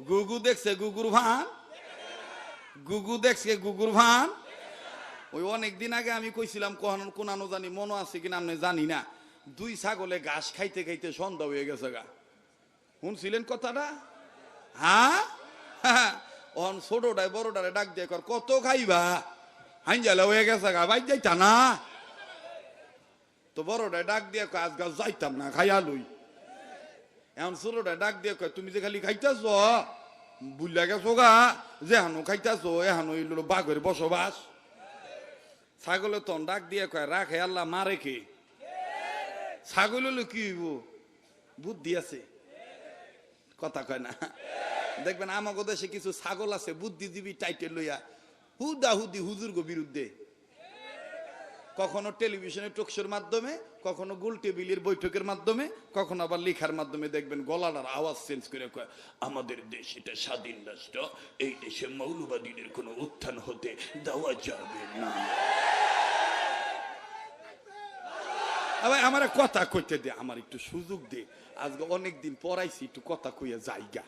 গুগু দেখছে গুগুর ভান? গুগু দেখছে গুগুর ভান? ওই অনেক দিন আগে আমি কইছিলাম কোন কোনানো জানি, মনে আছে কিনা আমি জানি না। দুই ছাগলে ঘাস খাইতে খাইতে সন্ধ্যা হয়ে গেছে গা। শুনছিলেন কথাটা? হ্যাঁ? অন ছোটটায় বড়টারে ডাক দিয়ে কর, কত খাইবা? হাইজালে হয়ে গেছে গা, বাইর যাইতা না? তো বড়টায় ডাক দিয়ে আজ আজকাল যাইতাম না, খাইয়া লই। এখন ছোটটায় ডাক দিয়ে কয়, তুমি যে খালি খাইতেছ বুঝলা গেছো গা, যে হানো খাইতেছ এহানো ইলো বাঘের বসবাস। ছাগলে তন ডাক দিয়ে কয়, রাখে আল্লাহ, মারে কে? ছাগল হলো কি হইব? বুদ্ধি আছে। কথা কয় না। দেখবেন আমাকে দেশে কিছু ছাগল আছে, বুদ্ধিজীবী টাইটেল লইয়া, হুদা হুদি হুজুর্গ বিরুদ্ধে। কখনো টেলিভিশনের টকশোর মাধ্যমে, কখনো গোল টেবিলের বৈঠকের মাধ্যমে, কখনো আবার লেখার মাধ্যমে দেখবেন গলাটার আওয়াজ চেঞ্জ করে আমাদের দেশ এটা স্বাধীন রাষ্ট্র, এই দেশে মৌলবাদীদের কোনো উত্থান হতে দেওয়া যাবে না। আবার আমার কথা কইতে দে, আমার একটু সুযোগ দে। আজকে অনেক দিন পড়াইছি একটু কথা কইয়া জায়গা